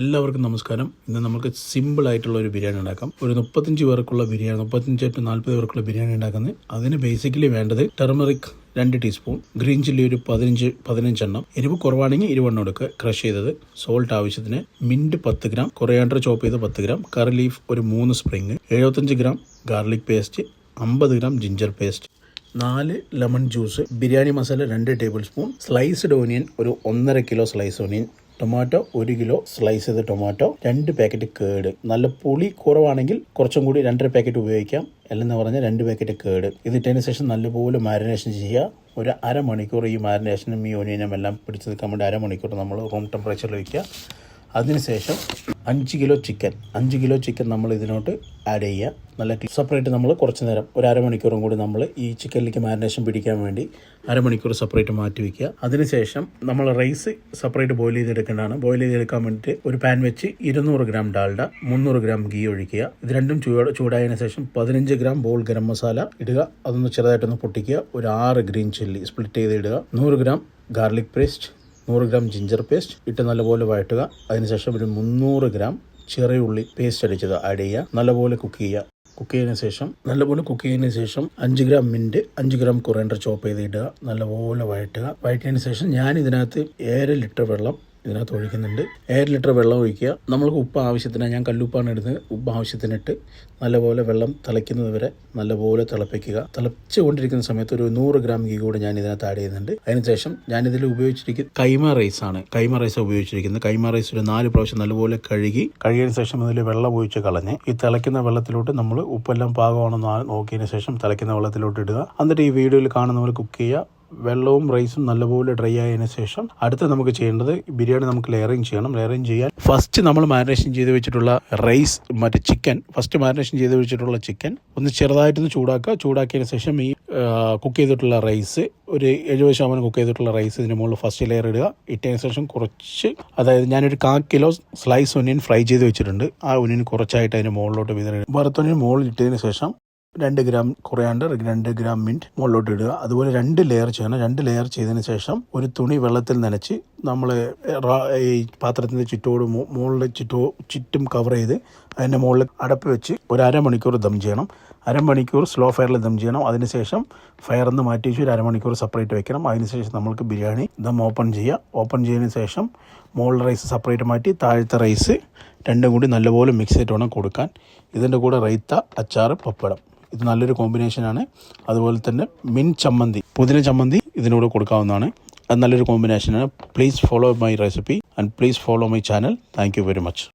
എല്ലാവർക്കും നമസ്കാരം. ഇന്ന് നമുക്ക് സിമ്പിൾ ആയിട്ടുള്ള ഒരു ബിരിയാണി ഉണ്ടാക്കാം. ഒരു മുപ്പത്തഞ്ച് പേർക്കുള്ള ബിരിയാണി മുപ്പത്തഞ്ച് ടു നാൽപ്പത് പേർക്കുള്ള ബിരിയാണി ഉണ്ടാക്കുന്നത്. അതിന് ബേസിക്കലി വേണ്ടത് ടെർമറിക് രണ്ട് ടീസ്പൂൺ ഗ്രീൻ ചില്ലി ഒരു പതിനഞ്ച് പതിനഞ്ചെണ്ണം എരിവ് കുറവാണെങ്കിൽ ഇരുവെണ്ണം എടുക്കുക ക്രഷ് ചെയ്തത്. സോൾട്ട് ആവശ്യത്തിന് മിന്റ് പത്ത് ഗ്രാം കൊറിയാണ്ടർ ചോപ്പ് ചെയ്ത് പത്ത് ഗ്രാം കറി ലീഫ് ഒരു മൂന്ന് സ്പ്രിങ് എഴുപത്തഞ്ച് ഗ്രാം ഗാർലിക് പേസ്റ്റ് അമ്പത് ഗ്രാം ജിഞ്ചർ പേസ്റ്റ് നാല് ലെമൺ ജ്യൂസ് ബിരിയാണി മസാല രണ്ട് ടേബിൾ സ്പൂൺ സ്ലൈസ്ഡ് ഓനിയൻ ഒരു ഒന്നര കിലോ സ്ലൈസ് ഓനിയൻ ടൊമാറ്റോ ഒരു കിലോ സ്ലൈസ് ചെയ്ത ടൊമാറ്റോ രണ്ട് പാക്കറ്റ് കേട്. നല്ല പുളി കുറവാണെങ്കിൽ കുറച്ചും കൂടി രണ്ടര പാക്കറ്റ് ഉപയോഗിക്കാം. അല്ലെന്ന് പറഞ്ഞാൽ രണ്ട് പാക്കറ്റ് കേട്. ഇതിട്ടതിന് ശേഷം നല്ലപോലെ മാരിനേഷൻ ചെയ്യുക. ഒരു അരമണിക്കൂർ ഈ മാരിനേഷനും ഈ ഒനിയനും എല്ലാം പിടിച്ച് നിൽക്കാൻ വേണ്ടി അരമണിക്കൂർ നമ്മൾ റൂം ടെമ്പറേച്ചറിൽ വയ്ക്കുക അതിനുശേഷം അഞ്ച് കിലോ ചിക്കൻ അഞ്ച് കിലോ ചിക്കൻ നമ്മൾ ഇതിനോട്ട് ആഡ് ചെയ്യുക നല്ല സെപ്പറേറ്റ് നമ്മൾ കുറച്ച് നേരം ഒരു അരമണിക്കൂറും കൂടി നമ്മൾ ഈ ചിക്കനിലേക്ക് മാരിനേഷൻ പിടിക്കാൻ വേണ്ടി അരമണിക്കൂർ സെപ്പറേറ്റ് മാറ്റി വയ്ക്കുക അതിനുശേഷം നമ്മൾ റൈസ് സെപ്പറേറ്റ് ബോയിൽ ചെയ്തെടുക്കേണ്ടതാണ്. ബോയിൽ ചെയ്തെടുക്കാൻ വേണ്ടിയിട്ട് ഒരു പാൻ വെച്ച് ഇരുന്നൂറ് ഗ്രാം ഡാൽഡ മുന്നൂറ് ഗ്രാം ഗീ ഒഴിക്കുക. ഇത് രണ്ടും ചൂട് ചൂടായതിനു ശേഷം പതിനഞ്ച് ഗ്രാം ബോൾ ഗരം മസാല ഇടുക. അതൊന്ന് ചെറുതായിട്ടൊന്ന് പൊട്ടിക്കുക. ഒരു ആറ് ഗ്രീൻ ചില്ലി സ്പ്ലിറ്റ് ചെയ്ത് ഇടുക. നൂറ് ഗ്രാം ഗാർലിക് പേസ്റ്റ് നൂറ് ഗ്രാം ജിഞ്ചർ പേസ്റ്റ് ഇട്ട് നല്ലപോലെ വഴറ്റുക. അതിനുശേഷം ഒരു മുന്നൂറ് ഗ്രാം ചെറിയ ഉള്ളി പേസ്റ്റ് അടിച്ചത് ആഡ് ചെയ്യുക. നല്ലപോലെ കുക്ക് ചെയ്യുക. കുക്ക് ചെയ്തതിന് ശേഷം നല്ലപോലെ കുക്ക് ചെയ്തതിന് ശേഷം അഞ്ച് ഗ്രാം മിന്റ് അഞ്ച് ഗ്രാം കുറേണ്ടർ ചോപ്പ് ചെയ്ത് ഇടുക. നല്ലപോലെ വഴറ്റുക. വഴറ്റിയതിന് ശേഷം ഞാൻ ഇതിനകത്ത് ഏഴ് ലിറ്റർ വെള്ളം ഇതിനകത്ത് ഒഴിക്കുന്നുണ്ട്. ഏഴ് ലിറ്റർ വെള്ളം ഒഴിക്കുക. നമ്മൾക്ക് ഉപ്പ് ആവശ്യത്തിന് ഞാൻ കല്ലുപ്പാണ് ഇടുന്നത്. ഉപ്പ് ആവശ്യത്തിനിട്ട് നല്ലപോലെ വെള്ളം തിളയ്ക്കുന്നത് വരെ നല്ലപോലെ തിളപ്പിക്കുക. തിളച്ചുകൊണ്ടിരിക്കുന്ന സമയത്ത് ഒരു നൂറ് ഗ്രാം ഗീ കൂടെ ഞാൻ ഇതിനകത്ത് ആഡ് ചെയ്യുന്നുണ്ട്. അതിനുശേഷം ഞാൻ ഇതിൽ ഉപയോഗിച്ചിരിക്കുന്ന കൈമ റൈസ് ആണ്. കൈമ റൈസ് ഉപയോഗിച്ചിരിക്കുന്നത്. കൈമ റൈസ് ഒരു നാല് പ്രാവശ്യം നല്ലപോലെ കഴുകി കഴുകിയതിന് ശേഷം ഇതിൽ വെള്ളം ഒഴിച്ച് കളഞ്ഞ് ഈ തിളയ്ക്കുന്ന വെള്ളത്തിലോട്ട് നമ്മൾ ഉപ്പെല്ലാം പാകമാണെന്ന് നോക്കിയതിന് ശേഷം തിളയ്ക്കുന്ന വെള്ളത്തിലോട്ട് ഇടുക. എന്നിട്ട് ഈ വീഡിയോയിൽ കാണുന്നവർ കുക്ക് ചെയ്യുക. വെള്ളവും റൈസും നല്ലപോലെ ഡ്രൈ ആയതിനു ശേഷം അടുത്ത നമുക്ക് ചെയ്യേണ്ടത് ബിരിയാണി നമുക്ക് ലെയറിങ് ചെയ്യണം. ലെയറിങ് ചെയ്യാൻ ഫസ്റ്റ് നമ്മൾ മാരിനേഷൻ ചെയ്ത് വെച്ചിട്ടുള്ള റൈസ് മറ്റേ ചിക്കൻ ഫസ്റ്റ് മാരിനേഷൻ ചെയ്ത് വെച്ചിട്ടുള്ള ചിക്കൻ ഒന്ന് ചെറുതായിട്ടൊന്ന് ചൂടാക്കുക. ചൂടാക്കിയതിനു ശേഷം ഈ കുക്ക് ചെയ്തിട്ടുള്ള റൈസ് ഒരു എഴുപത് ശതമാനം കുക്ക് ചെയ്തിട്ടുള്ള റൈസ് ഇതിന് മുകളിൽ ഫസ്റ്റ് ലെയർ ഇടുക. ഇട്ടതിന് ശേഷം കുറച്ച് അതായത് ഞാനൊരു കാ കിലോ സ്ലൈസ് ഒനിയൻ ഫ്രൈ ചെയ്ത് വെച്ചിട്ടുണ്ട്. ആ ഒനിയൻ കുറച്ചായിട്ട് അതിന് മുകളിലോട്ട് വിതറി വറുത്തൊനിയൻ മുകളിൽ ഇട്ടതിന് ശേഷം രണ്ട് ഗ്രാം കുറയാണ്ട് രണ്ട് ഗ്രാം മിന്റ് മുകളിലോട്ട് ഇടുക. അതുപോലെ രണ്ട് ലെയർ ചെയ്യണം. രണ്ട് ലെയർ ചെയ്തതിന് ശേഷം ഒരു തുണി വെള്ളത്തിൽ നനച്ച് നമ്മൾ ഈ പാത്രത്തിന്റെ ചുറ്റോട് മുകളിലെ ചുറ്റോ ചുറ്റും കവർ ചെയ്ത് അതിന്റെ മുകളിൽ അടപ്പ് വെച്ച് ഒരു അരമണിക്കൂർ ദം ചെയ്യണം. അരമണിക്കൂർ സ്ലോ ഫയറിൽ ദം ചെയ്യണം. അതിനുശേഷം ഫയറിൽ നിന്ന് മാറ്റി വെച്ച് ഒരു അരമണിക്കൂർ സെപ്പറേറ്റ് വെക്കണം. അതിനുശേഷം നമ്മൾക്ക് ബിരിയാണി ദം ഓപ്പൺ ചെയ്യുക. ഓപ്പൺ ചെയ്തതിന് ശേഷം മുകളിൽ റൈസ് സെപ്പറേറ്റ് മാറ്റി താഴത്തെ റൈസ് രണ്ടും കൂടി നല്ലപോലെ മിക്സ് ചെയ്തിട്ട് വേണം കൊടുക്കാൻ. ഇതിന്റെ കൂടെ റൈത്ത അച്ചാർ പപ്പടം. ഇത് നല്ലൊരു കോമ്പിനേഷനാണ് അതുപോലെ തന്നെ മിൻ ചമ്മന്തി പുതിന ചമ്മന്തി ഇതിനൂടെ കൊടുക്കാവുന്നതാണ്. അത് നല്ലൊരു കോമ്പിനേഷനാണ് please follow my recipe and please follow my channel thank very much